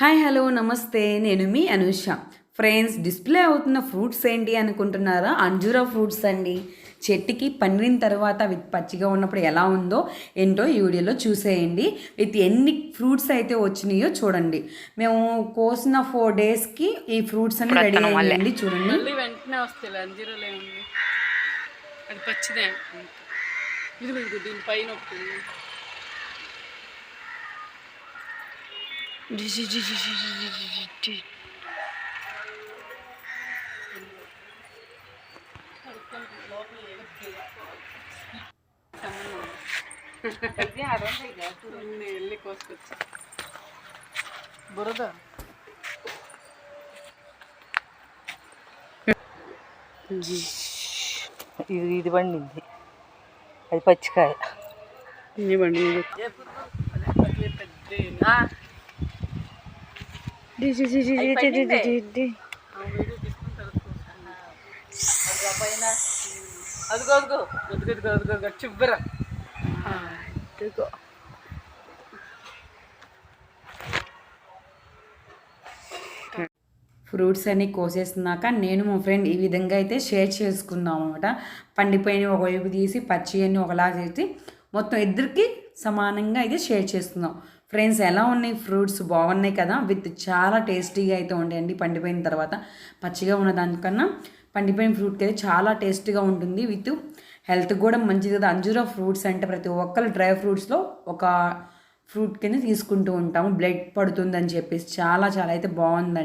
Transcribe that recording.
Hi hello namaste. నేను మీ Anusha. Friends display అవుతున్న ఫ్రూట్స్ ఏంటి అనుకుంటున్నారా? అంజూరా ఫ్రూట్స్ అండి. చెట్టుకి పండిన తర్వాత విత్ పచ్చిగా ఉన్నప్పుడు ఎలా ఉందో ఏంటో ఈ వీడియోలో చూసేయండి. విత్ ఎన్ని ఫ్రూట్స్ అయితే వచ్చినాయో చూడండి. మేము కోసిన ఫోర్ డేస్కి ఈ ఫ్రూట్స్ అన్ని రెడీ అయ్యాయండి చూడండి. వెంటనే వస్తాయి అంజీరోలో ఉంది అది పచ్చిదే. ఇది ఇది దీని పైన ఒకటి ఉంది. ఉంది, వెళ్ళి కోసుకొచ్చా బురద ఇది ఇది పండింది అది పచ్చికాయ ఇన్ని బండి అదిగో అదిగో. అదిగో అదిగో అదిగో. చిబ్బర ఫ్రూట్స్ అన్ని కోసేస్తున్నాక నేను మా ఫ్రెండ్ ఈ విధంగా అయితే షేర్ చేసుకుందాం అనమాట పండిపోయిన ఒకవైపు తీసి పచ్చి అన్ని ఒకలా చేసి మొత్తం ఇద్దరికి సమానంగా అయితే షేర్ చేస్తున్నాం ఫ్రెండ్స్ ఎలా ఉన్నాయి ఫ్రూట్స్? బాగున్నాయి కదా? విత్ చాలా టేస్టీగా అయితే ఉంటాయండి. పండిపోయిన తర్వాత పచ్చిగా ఉన్న దానికన్నా పండిపోయిన ఫ్రూట్కి అయితే చాలా టేస్టీగా ఉంటుంది. విత్ హెల్త్ కూడా మంచిది కదా? అంజూరా ఫ్రూట్స్ అంటే ప్రతి ఒక్కరు డ్రై ఫ్రూట్స్లో ఒక ఫ్రూట్ కింద తీసుకుంటూ ఉంటాము. బ్లడ్ పడుతుందని చెప్పేసి చాలా చాలా అయితే బాగుందండి.